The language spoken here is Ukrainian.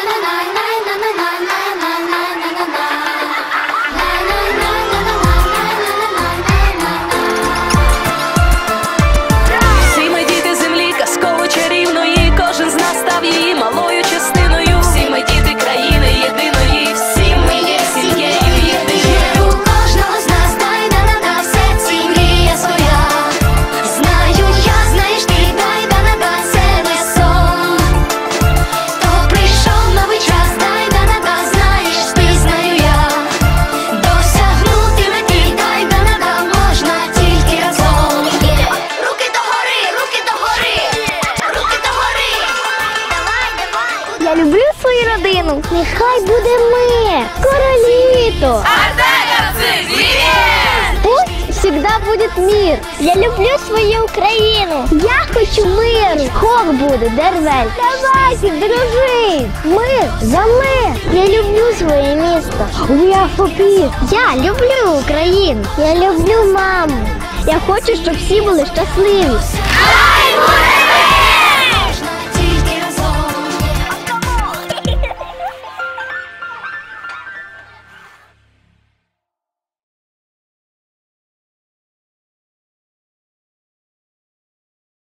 Всі Я люблю свою родину. Нехай буде мир. Скоро літо. Пусть всегда будет мир. Я люблю свою Україну. Я хочу миру. Хох буде, дервель. Давайте, дружи. Мир за мир. Я люблю своє місто. For peace. Я люблю Україну. Я люблю маму. Я хочу, щоб всі були щасливі.